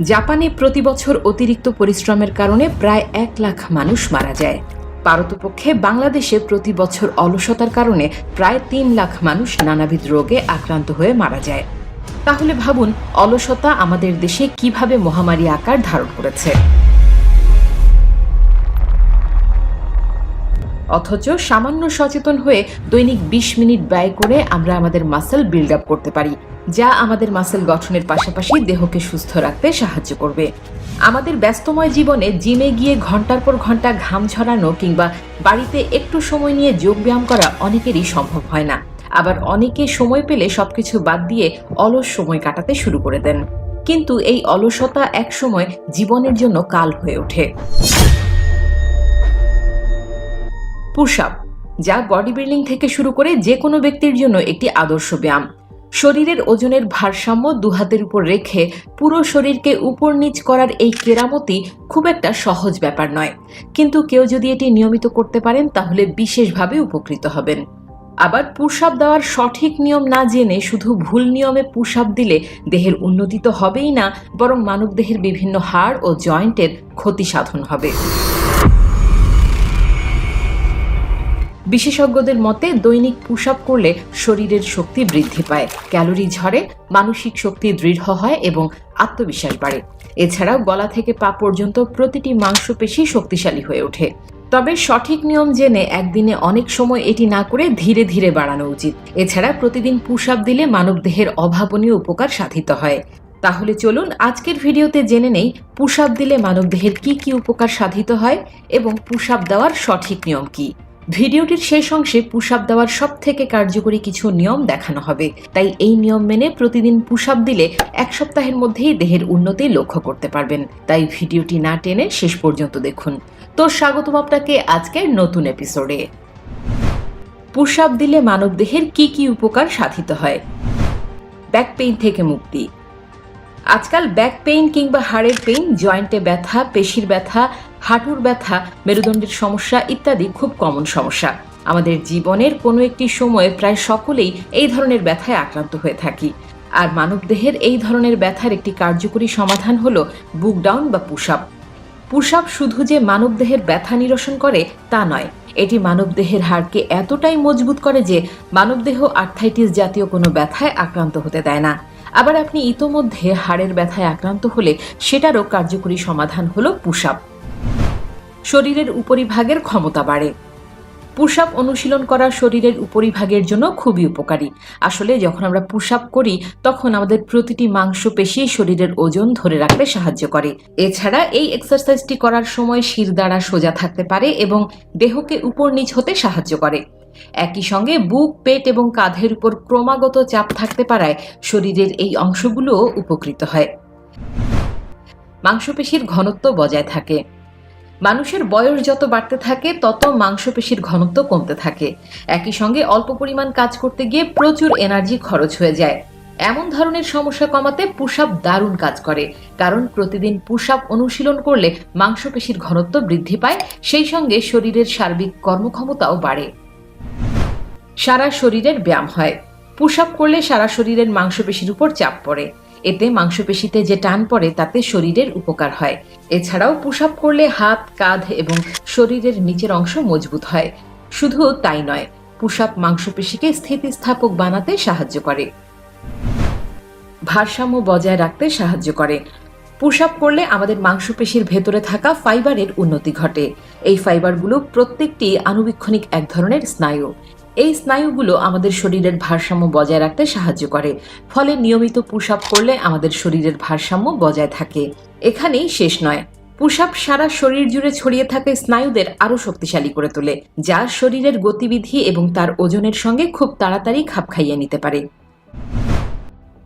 জাপানে প্রতি বছর অতিরিক্ত পরিশ্রমের কারণে প্রায় এক লাখ মানুষ মারা যায়। পারতপক্ষে বাংলাদেশে প্রতি বছর অলসতার কারণে প্রায় তিন লাখ মানুষ নানাবিধ রোগে আক্রান্ত হয়ে মারা যায়। তাহলে ভাবুন, অলসতা আমাদের দেশে কীভাবে মহামারী আকার ধারণ করেছে? অথচ সামান্য সচেতন হয়ে দৈনিক ২০ মিনিট ব্যয় করে আমরা আমাদের মাসেল বিল্ড আপ করতে পারি, যা আমাদের মাসেল গঠনের পাশাপাশি দেহকে সুস্থ রাখতে সাহায্য করবে। আমাদের ব্যস্তময় জীবনে জিমে গিয়ে ঘণ্টার পর ঘণ্টা ঘাম ঝরানো কিংবা বাড়িতে একটু সময় নিয়ে যোগব্যায়াম করা অনেকেরই সম্ভব হয় না। আবার অনেকে সময় পেলে সবকিছু বাদ দিয়ে অলস সময় কাটাতে শুরু করে দেন। কিন্তু এই অলসতা একসময় জীবনের জন্য কাল হয়ে ওঠে। পুশ আপ, যা বডি বিল্ডিং থেকে শুরু করে যে কোনো ব্যক্তির জন্য একটি আদর্শ ব্যায়াম। শরীরের ওজনের ভারসাম্য দুহাতের উপর রেখে পুরো শরীরকে উপর নিচ করার এই কেরামতি খুব একটা সহজ ব্যাপার নয়। কিন্তু কেউ যদি এটি নিয়মিত করতে পারেন, তাহলে বিশেষভাবে উপকৃত হবেন। আবার পুশ আপ দেওয়ার সঠিক নিয়ম না জেনে শুধু ভুল নিয়মে পুশ আপ দিলে দেহের উন্নতি তো হবেই না, বরং মানবদেহের বিভিন্ন হাড় ও জয়েন্টের ক্ষতি সাধন হবে। বিশেষজ্ঞদের মতে, দৈনিক পুশ করলে শরীরের শক্তি বৃদ্ধি পায়, ক্যালোরি ঝরে, মানসিক শক্তি দৃঢ় হয় এবং আত্মবিশ্বাস বাড়ে। এছাড়াও গলা থেকে পা পর্যন্ত প্রতিটি মাংসপেশি শক্তিশালী হয়ে ওঠে। তবে সঠিক নিয়ম জেনে একদিনে অনেক সময় এটি না করে ধীরে ধীরে বাড়ানো উচিত। এছাড়া প্রতিদিন পুশ আপ দিলে মানবদেহের অভাবনীয় উপকার সাধিত হয়। তাহলে চলুন আজকের ভিডিওতে জেনে নেই পুশ আপ দিলে মানবদেহের কি কি উপকার সাধিত হয় এবং পুশ দেওয়ার সঠিক নিয়ম কি। ভিডিওটির শেষ অংশে পুশ আপ দেওয়ার সব থেকে কার্যকরী কিছু নিয়ম দেখানো হবে। তাই এই নিয়ম মেনে প্রতিদিন পুশ আপ দিলে এক সপ্তাহের মধ্যেই দেহের উন্নতি লক্ষ্য করতে পারবেন। তাই ভিডিওটি না টেনে শেষ পর্যন্ত দেখুন। তো স্বাগতম আপনাকে আজকের নতুন এপিসোডে পুশ আপ দিলে মানবদেহের কি কি উপকার সাধিত হয়? ব্যাক পেইন থেকে মুক্তি। আজকাল ব্যাক পেইন কিংবা হাড়ের পেইন জয়েন্টে ব্যথা, পেশির ব্যথা হাঁটুর ব্যথা, মেরুদণ্ডের সমস্যা ইত্যাদি খুব কমন সমস্যা। আমাদের জীবনের কোনো একটি সময়ে প্রায় সকলেই এই ধরনের ব্যথায় আক্রান্ত হয়ে থাকি। আর মানবদেহের এই ধরনের ব্যথার একটি কার্যকরী সমাধান হলো বুক ডাউন বা পুশ আপ পুশ আপ শুধু যে মানবদেহের ব্যথা নিরসন করে তা নয়, এটি মানবদেহের হাড়কে এতটাই মজবুত করে যে মানবদেহ আর্থাইটিস জাতীয় কোনো ব্যথায় আক্রান্ত হতে দেয় না। আবার আপনি ইতোমধ্যে হাড়ের ব্যথায় আক্রান্ত হলে সেটারও কার্যকরী সমাধান হলো পুশ আপ শরীরের উপরিভাগের ক্ষমতা বাড়ে। পুশ আপ অনুশীলন করা শরীরের উপরিভাগের জন্য খুবই উপকারী। আসলে যখন আমরা পুশ আপ করি, তখন আমাদের প্রতিটি মাংস মাংসপেশি শরীরের ওজন ধরে রাখতে সাহায্য করে। এছাড়া এই এক্সারসাইজটি করার সময় শির দ্বারা সোজা থাকতে পারে এবং দেহকে উপর নিচ হতে সাহায্য করে। একই সঙ্গে বুক, পেট এবং কাঁধের উপর ক্রমাগত চাপ থাকতে পারায় শরীরের এই অংশগুলোও উপকৃত হয়। মাংসপেশির ঘনত্ব বজায় থাকে। মানুষের বয়স যত বাড়তে থাকে, তত মাংসপেশির ঘনত্ব কমতে থাকে। একই সঙ্গে অল্প পরিমাণ কাজ করতে গিয়ে প্রচুর এনার্জি খরচ হয়ে যায়। এমন ধরনের সমস্যা কমাতে পুশ আপ দারুণ কাজ করে, কারণ প্রতিদিন পুশ আপ অনুশীলন করলে মাংসপেশির ঘনত্ব বৃদ্ধি পায়, সেই সঙ্গে শরীরের সার্বিক কর্মক্ষমতাও বাড়ে। সারা শরীরের ব্যায়াম হয়। পুশ আপ করলে সারা শরীরের মাংসপেশির উপর চাপ পড়ে। এতে মাংসপেশিতে যে টান পড়ে, তাতে শরীরের উপকার হয়। এছাড়াও পুশ আপ করলে হাত, কাঁধ এবং শরীরের নিচের অংশ মজবুত হয়। শুধু তাই নয় পুশ আপ মাংসপেশিকে স্থিতিস্থাপক বানাতে সাহায্য করে। ভারসাম্য বজায় রাখতে সাহায্য করে। পুশ আপ করলে আমাদের মাংসপেশির ভেতরে থাকা ফাইবারের উন্নতি ঘটে। এই ফাইবারগুলো প্রত্যেকটি আনুবীক্ষণিক এক ধরনের স্নায়ু। এই স্নায়ুগুলো আমাদের শরীরের ভারসাম্য বজায় রাখতে সাহায্য করে। ফলে নিয়মিত পুশ আপ করলে আমাদের শরীরের ভারসাম্য বজায় থাকে। এখানেই শেষ নয়। পুশ আপ সারা শরীর জুড়ে ছড়িয়ে থাকা স্নায়ুদের আরও শক্তিশালী করে তোলে, যা শরীরের গতিবিধি এবং তার ওজনের সঙ্গে খুব তাড়াতাড়ি খাপ খাইয়ে নিতে পারে।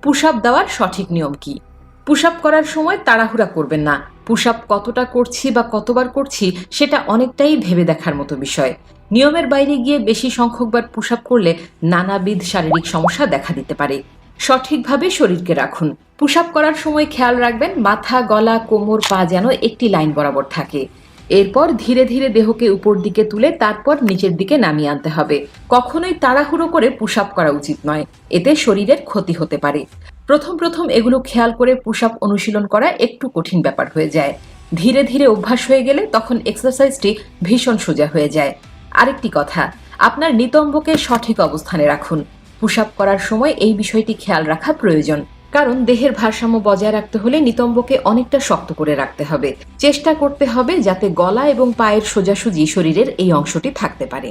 পুশ আপ দেওয়ার সঠিক নিয়ম কি? পুশ আপ করার সময় তাড়াহুড়া করবেন না। পুশ আপ কতটা করছি বা কতবার করছি সেটা অনেকটাই ভেবে দেখার মতো বিষয়। নিয়মের বাইরে গিয়ে বেশি সংখ্যকবার পুশ আপ করলে নানাবিধ শারীরিক সমস্যা দেখা দিতে পারে। সঠিকভাবে শরীরকে রাখুন। পুশ আপ করার সময় খেয়াল রাখবেন মাথা, গলা, কোমর, পা যেন একটি লাইন বরাবর থাকে। এরপর ধীরে ধীরে দেহকে উপর দিকে তুলে তারপর নিচের দিকে নামিয়ে আনতে হবে। কখনোই তাড়াহুড়ো করে পুশ আপ করা উচিত নয়। এতে শরীরের ক্ষতি হতে পারে। প্রথম প্রথম এগুলো খেয়াল করে পুশ আপ অনুশীলন করা একটু কঠিন ব্যাপার হয়ে যায়। ধীরে ধীরে অভ্যাস হয়ে গেলে তখন এক্সারসাইজটি ভীষণ সোজা হয়ে যায়। আরেকটি কথা, আপনার নিতম্বকে সঠিক অবস্থানে রাখুন। পুশ আপ করার সময় এই বিষয়টি খেয়াল রাখা প্রয়োজন। কারণ দেহের ভারসাম্য বজায় রাখতে হলে নিতম্বকে অনেকটা শক্ত করে রাখতে হবে। চেষ্টা করতে হবে যাতে গলা এবং পায়ের সোজাসুজি শরীরের এই অংশটি থাকতে পারে।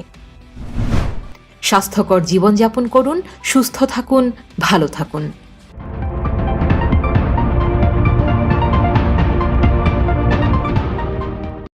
স্বাস্থ্যকর জীবনযাপন করুন, সুস্থ থাকুন, ভালো থাকুন।